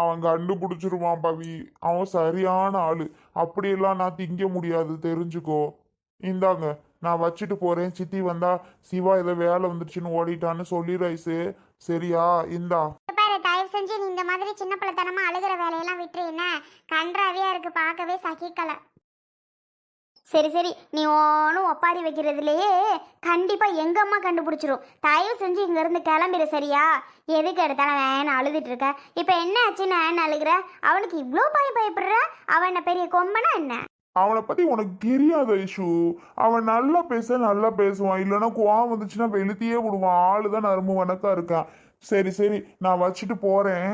அவன் கண்டுபிடிச்சிருவான் பவி. அவன் சரியான ஆளு. அப்படியெல்லாம் நான் திங்க முடியாது தெரிஞ்சுக்கோ. இந்தாங்க நான் வச்சுட்டு போறேன். சித்தி வந்தா சிவா ஏதோ வேலை வந்துருச்சுன்னு ஓடிட்டான்னு சொல்லிடுறாய்ஸு சரியா? இந்தா. தயவு செஞ்சு நீ இந்த மாதிரி சின்ன பிள்ளைத்தனமா அழுகிற வேலையெல்லாம் விட்டுரு என்ன? கன்றாவியா இருக்கு பார்க்கவே சகிக்கல. சரி சரி. நீ ஒன்றும் ஒப்பாரி வைக்கிறதுலையே கண்டிப்பாக எங்கள் அம்மா கண்டுபிடிச்சிரும். தயவு செஞ்சு இங்கேருந்து கிளம்பிடு சரியா? எதுக்கு எடுத்தாலும் வேணும் அழுதுட்டு இருக்க. இப்போ என்ன ஆச்சுன்னு ஏன்னு அழுகிற? அவனுக்கு இவ்வளோ பய பயப்படுற? அவன் என்ன பெரிய கொம்பனா என்ன? அவனை பத்தி உனக்கு தெரியாத இஷு அவன் நல்லா பேச நல்லா பேசுவான். இல்லைன்னா கோவம் வந்துச்சுன்னா வெளுத்தியே விடுவான். ஆளுதான் நரம்பு வணக்கா இருக்கான் சரி சரி. நான் வச்சுட்டு போறேன்.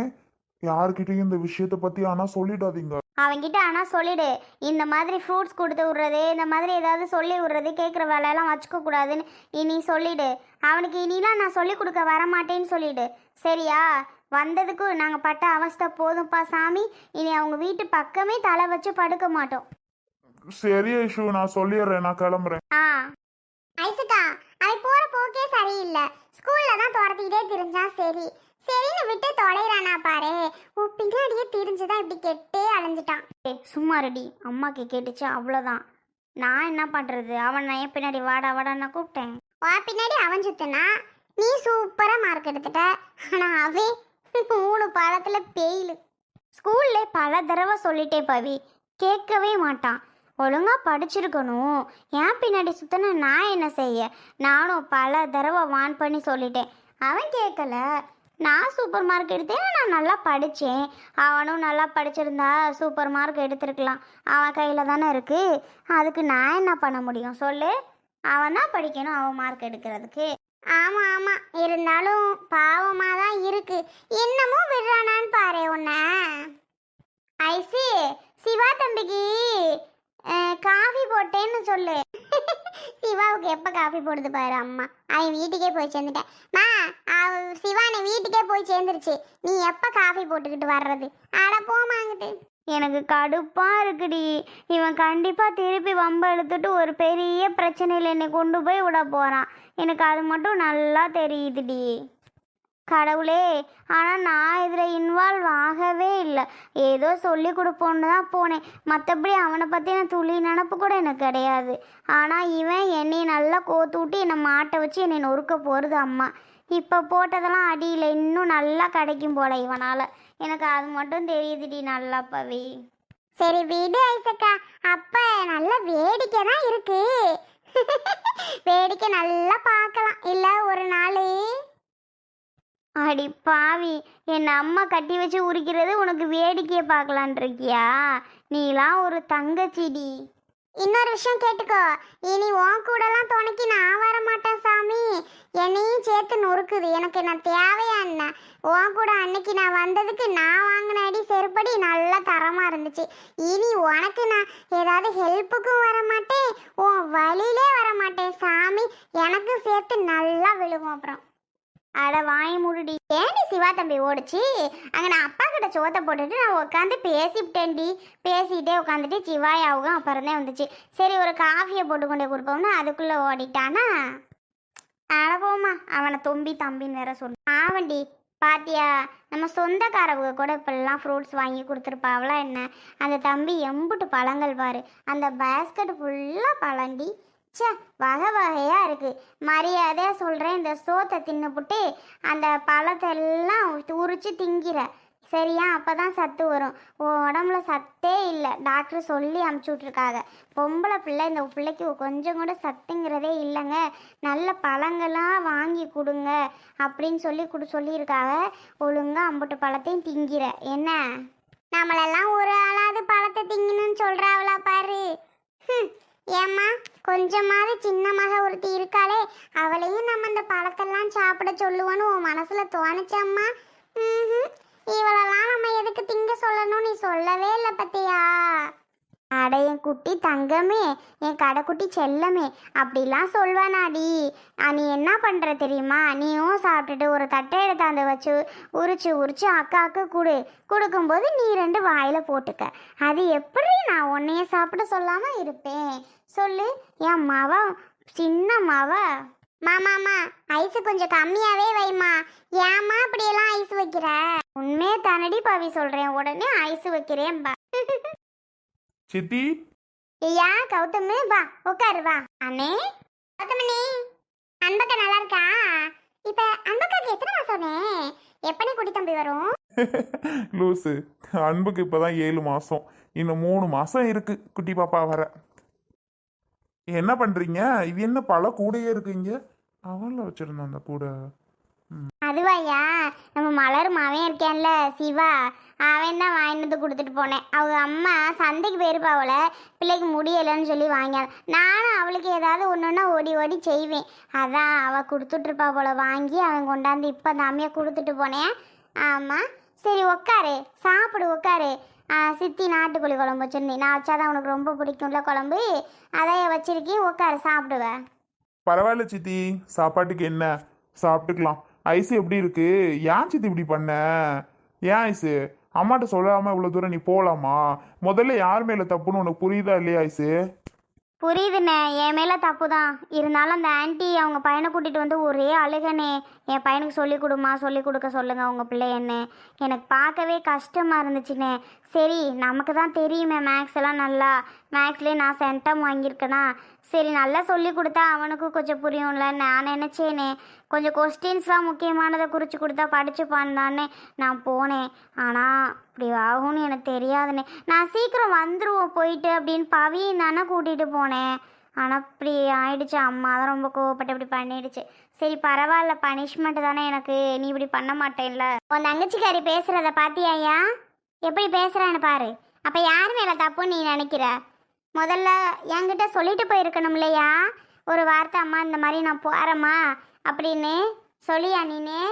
யார்கிட்டயும் இந்த விஷயத்த பத்தி ஆனா சொல்லிடாதீங்க. அவன்கிட்ட ஆனால் சொல்லிடு இந்த மாதிரி ஃப்ரூட்ஸ் கொடுத்து விட்றது இந்த மாதிரி ஏதாவது சொல்லி விட்றது கேட்குற வேலையெல்லாம் வச்சுக்க கூடாதுன்னு இனி சொல்லிடு. அவனுக்கு இனிலாம் நான் சொல்லி கொடுக்க வரமாட்டேன்னு சொல்லிடு. சரியா? வந்ததுக்கு நாங்கள் பட்ட அவஸ்தை போதும்ப்பா சாமி. இனி அவங்க வீட்டு பக்கமே தலை வச்சு படுக்க மாட்டோம். சரி ஐஷு நான் சொல்லிடுறேன் நான் கிளம்புறேன். ஆ. ஐசுக்கா அவன் போற போக்கே சரியில்லை. ஸ்கூல்ல தான் துரத்திக்கிட்டே திரிஞ்சான் சரி. சரின்னு விட்டு தொலைறானா பாரு. உன் பின்னாடியே தெரிஞ்சுதான் இப்படி கெட்டே அலைஞ்சிட்டான். ஏ சும்மா ரெடி அம்மாக்கு கேட்டுச்சு அவ்வளோதான் நான் என்ன பண்ணுறது அவன் நான் என் பின்னாடி வாடா வாடான்னு கூப்பிட்டேன். வா பின்னாடி அவன் சுத்துனா? நீ சூப்பராக மார்க் எடுத்துட்ட. ஆனால் அவன் மூணு பாடத்துல பெயிலு ஸ்கூல்ல பல தடவை சொல்லிட்டே பவி. கேட்கவே மாட்டான். ஒழுங்காக படிச்சிருக்கணும். ஏன் பின்னாடி சுத்தின நான் என்ன செய்ய? நானும் பல தடவை வான் பண்ணி சொல்லிட்டேன். அவன் கேட்கல நான் சூப்பர் மார்க் எடுத்தேன். நான் நல்லா படித்தேன் அவனும் நல்லா படிச்சிருந்தா சூப்பர் மார்க் எடுத்திருக்கலாம். அவன் கையில் தானே இருக்குது அதுக்கு நான் என்ன பண்ண முடியும்? சொல்லு. அவன் தான் படிக்கணும் அவன் மார்க் எடுக்கிறதுக்கு. ஆமாம் ஆமாம் இருந்தாலும் பாவமாக தான் இருக்கு. என்னமோ விடுறானான்னு பாரு உன்னை. ஐசி சிவா தம்பிக்கு காஃபி போட்டேன்னு சொல்லு. சிவாவுக்கு எப்போ காஃபி போடுது பாரு அம்மா. அவன் வீட்டுக்கே போய் சேர்ந்துட்டேன். மா அவ சிவானை வீட்டுக்கே போய் சேர்ந்துருச்சு. நீ எப்போ காஃபி போட்டுக்கிட்டு வர்றது? அட போமாங்கிட்டு எனக்கு கடுப்பாக இருக்குடி. இவன் கண்டிப்பாக திருப்பி வம்ப எடுத்துட்டு ஒரு பெரிய பிரச்சனையில் என்னை கொண்டு போய் விட போகிறான் எனக்கு அது மட்டும் நல்லா தெரியுதுடி. கடவுளே ஆனால் நான் இதில் இன்வால்வ் ஆகவே இல்லை. ஏதோ சொல்லி கொடுப்போன்னு தான் போனேன். மற்றபடி அவனை பற்றின துளி நினப்பு கூட எனக்கு கிடையாது. ஆனால் இவன் என்னை நல்லா கோத்து விட்டு என்னை மாட்டை வச்சு என்னை நொறுக்க போகிறது அம்மா. இப்போ போட்டதெல்லாம் அடியில் இன்னும் நல்லா கிடைக்கும் போல இவனால். எனக்கு அது மட்டும் தெரியுதுடி நல்லா பவி சரி விடு ஐசக்கா. அப்போ நல்ல வேடிக்கை தான் இருக்கு. வேடிக்கை நல்லா பார்க்கலாம். இல்லை ஒரு நாள். அடி பாவி என் அம்மா கட்டி வச்சு உரிக்கிறது உனக்கு வேடிக்கையை பார்க்கலான் இருக்கியா நீலாம் ஒரு தங்கச்சிடி. இன்னொரு விஷயம் கேட்டுக்கோ. இனி உன் கூடலாம் துணைக்கு நான் வர மாட்டேன் சாமி. என்னையும் சேர்த்து நொறுக்குது. எனக்கு என்ன தேவையா என்ன? உன் கூட அன்னைக்கு நான் வந்ததுக்கு நான் வாங்கின அடி செருப்படி நல்லா தரமாக இருந்துச்சு. இனி உனக்கு நான் ஏதாவது ஹெல்ப்புக்கும் வர மாட்டேன் உன் வழியிலே வர மாட்டேன் சாமி. எனக்கும் சேர்த்து நல்லா விழுவோம் அப்புறம். அட வாய் மூடுடி. ஏன்டி சிவா தம்பி ஓடுச்சு? அங்கே நான் அப்பா கிட்ட சோத்த போட்டுட்டு நான் உட்காந்து பேசிவிட்டேன்டி. பேசிகிட்டே உட்காந்துட்டு சிவாயாவுக்கும் அப்புறம் தான் வந்துச்சு. சரி ஒரு காஃபியை போட்டு கொண்டே கொடுப்போம்னா அதுக்குள்ளே ஓடிட்டானா? அட அவனை தொம்பி தம்பின்னு வேற சொல்லு ஆவண்டி பாத்தியா? நம்ம சொந்தக்காரவங்க கூட இப்பெல்லாம் ஃப்ரூட்ஸ் வாங்கி கொடுத்துருப்பாவளா என்ன? அந்த தம்பி எம்புட்டு பழங்கள் பாரு. அந்த பேஸ்கெட் ஃபுல்லாக பழண்டி. ச்சே வகை வகையாக இருக்குது மரியாதையாக சொல்கிறேன் இந்த சோத்தை தின்னுபுட்டு அந்த பழத்தை எல்லாம் உரிச்சு திங்கிற. சரியா? அப்போ தான் சத்து வரும். உடம்புல சத்தே இல்லை. டாக்டர் சொல்லி அமுச்சு விட்ருக்காங்க பொம்பளை பிள்ளை இந்த பிள்ளைக்கு கொஞ்சம் கூட சத்துங்கிறதே இல்லைங்க. நல்ல பழங்கள்லாம் வாங்கி கொடுங்க அப்படின்னு சொல்லி கொடு சொல்லியிருக்காங்க ஒழுங்காக அம்புட்டு பழத்தையும் திங்கிற. என்ன? நம்மளெல்லாம் ஒரு ஆளாவது பழத்தை திங்கணும்னு சொல்கிறாவளா பாரு. ஹம், ஏம்மா கொஞ்சமாவது சின்ன மக ஒருத்தி இருக்காளே அவளையும் நம்ம இந்த பழத்தெல்லாம் சாப்பிட சொல்லுவோன்னு உன் மனசுல தோணுச்சம்மா ம்ஹும். இவளெல்லாம் நம்ம எதுக்கு திங்க சொல்லணும் நீ சொல்லவே இல்லை பத்தியா அட என் குட்டி தங்கமே என் கடைக்குட்டி செல்லமே அப்படிலாம் சொல்வானாடி. நீ என்ன பண்ணுற தெரியுமா? நீயும் சாப்பிட்டுட்டு ஒரு தட்டை எடுத்தாந்து வச்சு உரிச்சு உரிச்சு அக்காவுக்கு கொடு. கொடுக்கும்போது நீ ரெண்டு வாயில் போட்டுக்க. அது எப்படி நான் உன்னைய சாப்பிட சொல்லாமல் இருப்பேன்? சொல்லு. என் மவ சின்ன மவ. மாமாமா ஐஸ் கொஞ்சம் கம்மியாவே வைமா ஏமா அப்படியெல்லாம் ஐஸ் வைக்கிற? உண்மையே தனடி பவி சொல்றேன். உடனே ஐஸ் வைக்கிறேன் பா சித்தி? ஐயா கௌதமு வா உட்காரு வா. அண்ணே? கௌதமணி அன்பக்கா நல்லா இருக்கா? இப்ப அன்பக்காக்கு எத்தனை மாசம்னே எப்பனே குடி தம்பி வரும்? லூசு. அன்புக்கு இப்பதான் ஏழு மாசம். இன்னும் மூணு மாசம் இருக்கு குட்டி பாப்பா வர. என்ன பண்றீங்க? இது என்ன பல கூடையே இருக்குங்க? அவன்ல வச்சிருந்தான் அந்த கூடை. அதுவாயா நம்ம மலர் மாவன் இருக்கேன்ல சிவா. அவன் தான் வாங்கிட்டு வந்து கொடுத்துட்டு போனேன். அவங்க அம்மா சந்தைக்கு போயிருப்பா அவளை பிள்ளைக்கு முடியலைன்னு சொல்லி வாங்கியாள். நானும் அவளுக்கு ஏதாவது ஒன்றுன்னா ஓடி ஓடி செய்வேன். அதான் அவள் கொடுத்துட்ருப்பா போல வாங்கி அவன் கொண்டாந்து இப்போ தாமியாக கொடுத்துட்டு போனேன். ஆமாம் சரி உக்காரு. சாப்பிடு உக்காரு. சித்தி நாட்டுக்கோழி குழம்பு வச்சுருந்தேன். நான் வச்சாதான் உனக்கு ரொம்ப பிடிக்கும்ல குழம்பு? அதையே வச்சிருக்கேன். உட்காரு சாப்பிடுவேன் பரவாயில்ல சித்தி. சாப்பாட்டுக்கு என்ன? சாப்பிட்டுக்கலாம். ஐசு எப்படி இருக்கு? ஏன் சித்தி இப்படி பண்ண? ஏன் ஐசு? அம்மாட்ட சொல்லாம இவ்வளவு தூரம் நீ போலாமா? முதல்ல யார் மேல தப்புன்னு உனக்கு புரியுதா இல்லையா ஐசு? புரியுதுண்ணே. என் மேலே தப்பு தான் இருந்தாலும் அந்த ஆன்ட்டி அவங்க பையனை கூட்டிகிட்டு வந்து ஒரே அழுகனே. என் பையனுக்கு சொல்லிக் கொடுமா சொல்லிக் கொடுக்க சொல்லுங்கள் உங்கள் பிள்ளையன்னு. எனக்கு பார்க்கவே கஷ்டமாக இருந்துச்சுண்ணே. சரி நமக்கு தான் தெரியுமே மேக்ஸ் எல்லாம் நல்லா. மேக்ஸ்லேயே நான் சென்டம் வாங்கியிருக்கேனா? சரி நல்லா சொல்லி கொடுத்தா அவனுக்கும் கொஞ்சம் புரியும்ல. நான் நினச்சேனே கொஞ்சம் கொஸ்டின்ஸ்லாம் முக்கியமானதை குறித்து கொடுத்தா படிச்சுப்பான் தானே. நான் போனேன். ஆனால் இப்படி ஆகும்னு எனக்கு தெரியாதுனே. நான் சீக்கிரம் வந்துடுவோம் போயிட்டு அப்படின்னு பவியும் தானே கூட்டிகிட்டு போனேன். ஆனால் இப்படி ஆயிடுச்சு. அம்மா தான் ரொம்ப கோவப்பட்டு இப்படி பண்ணிடுச்சு. சரி பரவாயில்ல. பனிஷ்மெண்ட் தானே எனக்கு. நீ இப்படி பண்ண மாட்டேன்ல. உன் தங்கச்சிக்காரி பேசுகிறத பாத்தியாயா எப்படி பேசுகிறான்னு பாரு. அப்போ யார் மேலே தப்புன்னு நீ நினைக்கிற? முதல்ல என்கிட்ட சொல்லிட்டு போயிருக்கணும் இல்லையா ஒரு வார்த்தை அம்மா இந்த மாதிரி நான் போகிறேம்மா அப்படின்னு சொல்லியா நீனே?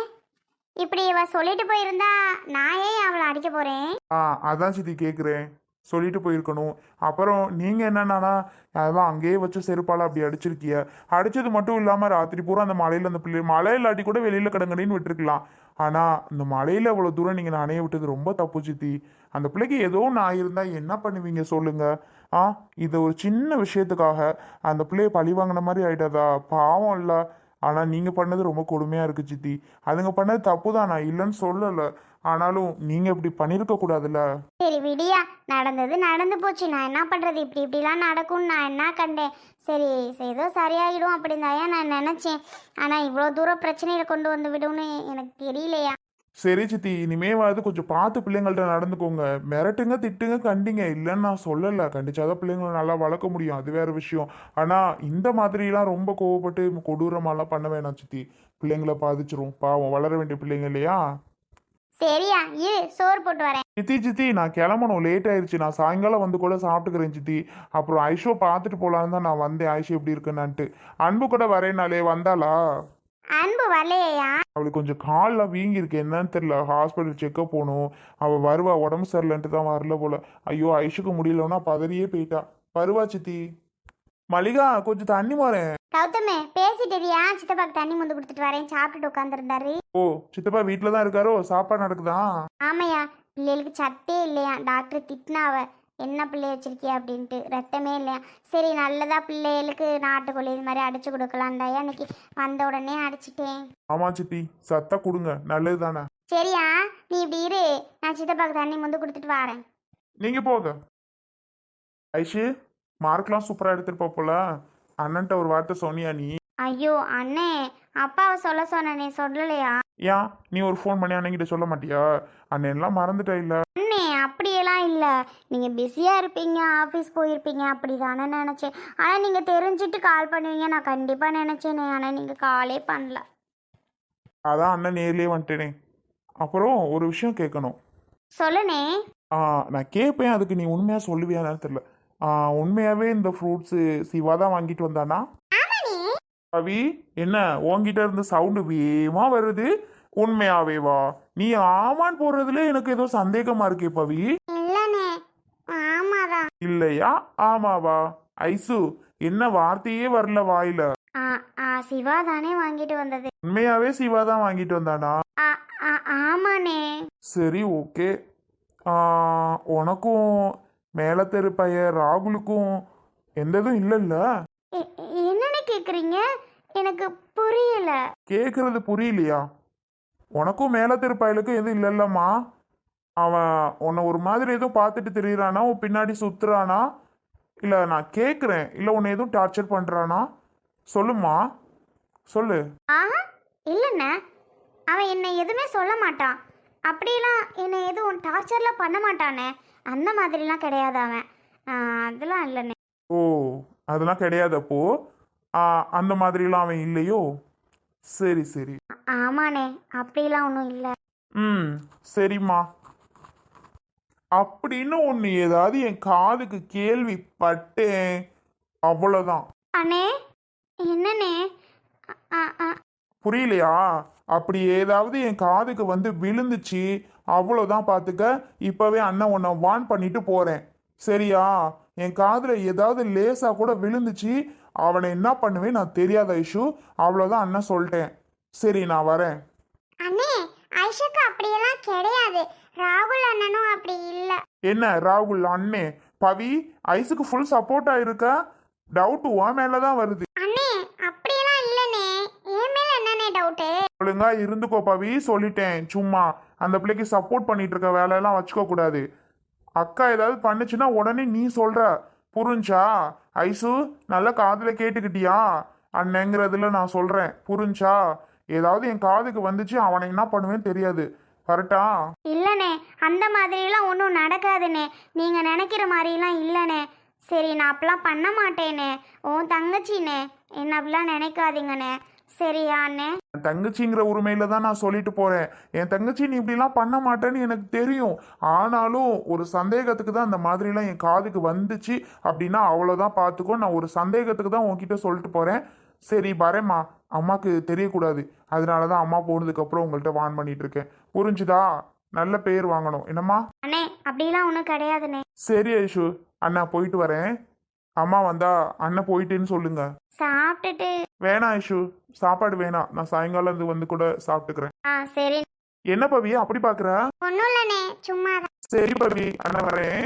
இப்படி இவ சொல்லிட்டு போயிருந்தா நான் ஏன் அவளை அடிக்க போகிறேன் ஆ அதான் சித்தி கேட்குறேன் சொல்லிட்டு போயிருக்கணும். அப்புறம் நீங்கள் என்னென்னா அதெல்லாம் அங்கேயே வச்சு செருப்பால் அப்படி அடிச்சிருக்கிய? அடிச்சது மட்டும் இல்லாமல் ராத்திரி பூரா அந்த மலையில் அந்த பிள்ளை மழை இல்லாட்டி கூட வெளியில் கடங்கடின்னு விட்டுருக்கலாம். ஆனால் இந்த மலையில் அவ்வளோ தூரம் நீங்கள் நனைய விட்டது ரொம்ப தப்பு சித்தி. அந்த பிள்ளைக்கு ஏதோ ஒன்று இருந்தால் என்ன பண்ணுவீங்க சொல்லுங்க. ஆ இது ஒரு சின்ன விஷயத்துக்காக அந்த பிள்ளைய பழி வாங்கின மாதிரி ஆயிட்டதா? பாவம் இல்லை. ஆனால் நீங்கள் பண்ணது ரொம்ப கொடுமையாக இருக்குது சித்தி. அதுங்க பண்ணது தப்பு தான் நான் இல்லைன்னு சொல்லலை. ஆனாலும் நீங்கள் இப்படி பண்ணியிருக்க கூடாதுல்ல? சரி விடியா. நடந்தது நடந்து போச்சு. நான் என்ன பண்ணுறது இப்படி இப்படிலாம் நடக்கும்னு நான் என்ன கண்டேன்? சரி ஏதோ சரியாகிடும் அப்படின்னு தான் நான் நினச்சேன். ஆனால் இவ்வளோ தூரம் பிரச்சனையில் கொண்டு வந்து விடும்னு எனக்கு தெரியலையா? சரி சித்தி இனிமேவாவது கொஞ்சம் பார்த்து பிள்ளைங்கள்ட்ட நடந்துக்கோங்க. மிரட்டுங்க திட்டுங்க கண்டிங்க. இல்லைன்னு நான் சொல்லலை. கண்டிச்சாதான் பிள்ளைங்களை நல்லா வளர்க்க முடியும். அது வேற விஷயம். ஆனால் இந்த மாதிரிலாம் ரொம்ப கோவப்பட்டு கொடூரமாலாம் பண்ண வேணாம் சித்தி. பிள்ளைங்களை பாதிச்சிரும். பாவம் வளர வேண்டிய பிள்ளைங்க இல்லையா? சரியா? இரு சோறு போட்டு வரேன். சித்தி சித்தி நான் கிளம்பணும். லேட் ஆயிருச்சு. நான் சாயங்காலம் வந்து கூட சாப்பிட்டுக்கிறேன் சித்தி. அப்புறம் ஐஷோ பார்த்துட்டு போலான்னு தான் நான் வந்தேன். ஐஷோ எப்படி இருக்குன்னான்ட்டு. அன்பு கூட வரேனாலே வந்தாளா? அன்பு வரலையா அவளுக்கு கொஞ்சம் கால்லாம் வீங்கியிருக்கு. என்னன்னு தெரியல. ஹாஸ்பிட்டல் செக்கப் போகணும். அவள் வருவா. உடம்பு சரியில்லைன்ட்டு தான் வரல போல. ஐயோ ஐஷுக்கு முடியலன்னா பதறியே போயிட்டா. வருவா சித்தி. மல்லிகா கொஞ்சம் தண்ணி மாறேன். கௌதமே பேசிட்டுறியா சித்தப்பாக்கு தண்ணி முந்து கொடுத்துட்டு வரேன். சாப்பிட்டுட்டு உட்காந்துருந்தாரு ஓ சித்தப்பா வீட்டில் தான் இருக்காரோ? சாப்பாடு நடக்குதா? ஆமையா பிள்ளைகளுக்கு சத்தே இல்லையா? டாக்டர் திட்டினாவ என்ன பிள்ளை வச்சிருக்கியா அப்படின்ட்டு. ரத்தமே இல்லையா? சரி நல்லதா பிள்ளைகளுக்கு நாட்டுக்கோழி இது மாதிரி அடிச்சு கொடுக்கலான்டாயா அன்னைக்கு வந்த உடனே அடிச்சிட்டேன். ஆமா சித்தி சத்தா கொடுங்க. நல்லது தானே சரியா? நீ இப்படி இரு. நான் சித்தப்பாக்கு தண்ணி முந்து கொடுத்துட்டு வரேன். நீங்க போங்க. ஐஷு மார்க்லாம் சூப்பரா எடுத்துட்டு போல. அண்ணன்ட்ட ஒரு வார்த்தை சொன்னியா நீ? ஐயோ அண்ணே அப்பாவை சொல்ல சொன்னனே சொல்லலையா? ஏன்? நீ ஒரு ஃபோன் பண்ணி அண்ணன்கிட்ட சொல்ல மாட்டியா? அண்ணன்லாம் மறந்துட்டா இல்ல. அப்படியெல்லாம் இல்லை. நீங்கள் பிஸியாக இருப்பீங்க ஆஃபீஸ் போயிருப்பீங்க அப்படி தானே நினச்சேன். ஆனால் நீங்கள் தெரிஞ்சுட்டு கால் பண்ணுவீங்க நான் கண்டிப்பாக நினச்சேனே ஆனால் நீங்கள் காலே பண்ணல. அதான் அண்ணன் நேர்லயே வந்துட்டேனே. அப்புறம் ஒரு விஷயம் கேட்கணும். சொல்லுனே ஆ, நான் கேட்பேன் அதுக்கு நீ உண்மையா சொல்லுவியான்னு தெரியல. ஆ, உண்மையாவே இந்த ஃப்ரூட்ஸு சிவா தான் வாங்கிட்டு வந்தானா? ரவி என்ன? உன்கிட்ட இருந்து சவுண்டு வேகமா வருது. உண்மையாவே வா. நீ ஆமான்னு போடுறதுல எனக்கு ஏதோ சந்தேகமா இருக்கே பவி. இல்லையா? ஆமாவா ஐசு என்ன வார்த்தையே வரல வாயில. சிவா தானே வாங்கிட்டு வந்தது. உண்மையாவே சிவா தான் வாங்கிட்டு வந்தானா? ஆமாண்ணே. சரி ஓகே. உனக்கும் மேல தெரு பையன் ராகுலுக்கும் எந்த இதுவும் இல்லைல்ல? எ- என்னண்ணே கேட்குறீங்க எனக்கு புரியல. கேட்குறது புரியலையா? உனக்கும் மேல திருப்பாயலுக்கும் எதுவும் இல்லைல்லம்மா. அவன் உன்னை ஒரு மாதிரி எதுவும் பார்த்துட்டு திரியிறானா உன் பின்னாடி சுத்துறானா? இல்லை நான் கேட்குறேன் இல்லை உன்னை எதுவும் டார்ச்சர் பண்ணுறானா சொல்லுமா சொல்லு. ஆஹா இல்லைண்ணே. அவன் என்னை எதுவுமே சொல்ல மாட்டான். அப்படிலாம் என்னை எதுவும் டார்ச்சர்லாம் பண்ண மாட்டானே. அந்த மாதிரிலாம் கிடையாது அவன். அதெல்லாம் இல்லைண்ணே. ஓ அதெல்லாம் கிடையாது அப்போ ஆ, அந்த மாதிரிலாம் அவன் இல்லையோ? சரி சரி. ஆமாண்ணே அப்படிலாம் ஒன்றும் இல்லை. ம் சரிம்மா. அப்படின்னு ஒன்று ஏதாவது என் காதுக்கு கேள்விப்பட்டேன். அவ்வளோதான் அண்ணே என்னண்ணே? அ- அ- அ- புரியலையா? அப்படி ஏதாவது என் காதுக்கு வந்து விழுந்துச்சு. அவ்வளோதான் பார்த்துக்க இப்போவே அண்ணன் உன்னை வான் பண்ணிட்டு போகிறேன் சரியா? என் காதில் ஏதாவது லேசாக கூட விழுந்துச்சு. அவனை என்ன பண்ணுவேன்? நான் தெரியாத இஷ்யூ. அவ்வளோதான் அண்ணன் சொல்லிட்டேன். சரி நான் வரேன். அண்ணே ஐஷுக்கு அப்படியெல்லாம் கிடையாது. ராகுல் அண்ணனும் அப்படி இல்லை. என்ன ராகுல் அண்ணே? பவி ஐஸுக்கு ஃபுல் சப்போர்ட்டாக இருக்க டவுட் உன் மேலே தான் வருது. அண்ணே அப்படியெல்லாம் இல்லைண்ணே. என் மேல என்னண்ணே டவுட்டு ஒழுங்கா இருந்துக்கோ பவி சொல்லிட்டேன். சும்மா. அந்த பிள்ளைக்கு சப்போர்ட் பண்ணிட்டு இருக்க வேலையெல்லாம் வச்சுக்க கூடாது அக்கா ஏதாவது பண்ணுச்சுன்னா உடனே நீ சொல்ற. புரிஞ்சா? ஐசு நல்ல காதில் கேட்டுக்கிட்டியா? அண்ணங்கிறதுல நான் சொல்றேன். புரிஞ்சா? ஏதாவது என் காதுக்கு வந்துச்சு அவனை என்ன பண்ணுவேன்னு தெரியாது. கரெக்டா? இல்லைண்ணே அந்த மாதிரிலாம் ஒன்றும் நடக்காதுண்ணே நீங்கள் நினைக்கிற மாதிரிலாம் இல்லைண்ணே சரி நான் அப்பெல்லாம் பண்ண மாட்டேனே. உன் தங்கச்சிண்ணே என்ன அப்படிலாம் நினைக்காதீங்கண்ணே சரியா அண்ணே என் தங்கச்சிங்கிற உரிமையில தான் நான் சொல்லிட்டு போறேன். என் தங்கச்சி நீ இப்படிலாம் பண்ண மாட்டேன்னு எனக்கு தெரியும். ஆனாலும் ஒரு சந்தேகத்துக்கு தான் அந்த மாதிரிலாம் என் காதுக்கு வந்துச்சு அப்படின்னா அவ்வளோதான் பார்த்துக்கோ நான் ஒரு சந்தேகத்துக்கு தான் உன்கிட்ட சொல்லிட்டு போறேன். சரி வரேம்மா. அம்மாக்கு தெரியக்கூடாது. அதனால தான் அம்மா போனதுக்கு அப்புறம் உங்கள்கிட்ட வான் பண்ணிட்டு இருக்கேன். புரிஞ்சுதா? நல்ல பேர் வாங்கணும். என்னம்மா? அண்ணே அப்படிலாம் ஒன்றும் கிடையாதுண்ணே. சரி ஐஷு. அண்ணா போயிட்டு வரேன். அம்மா வந்தா அண்ணன் போயிட்டேன்னு சொல்லுங்க. சாப்பிட்டுட்டு. வேணாம் ஐஷு சாப்பாடு வேணாம் நான் சாயங்காலம் இது வந்து கூட சாப்பிட்டுக்கிறேன். ஆ சரி. என்ன பவி அப்படி பாக்குற? ஒன்றும் இல்லைண்ணே சும்மா சரி பவி அண்ணா வரேன்.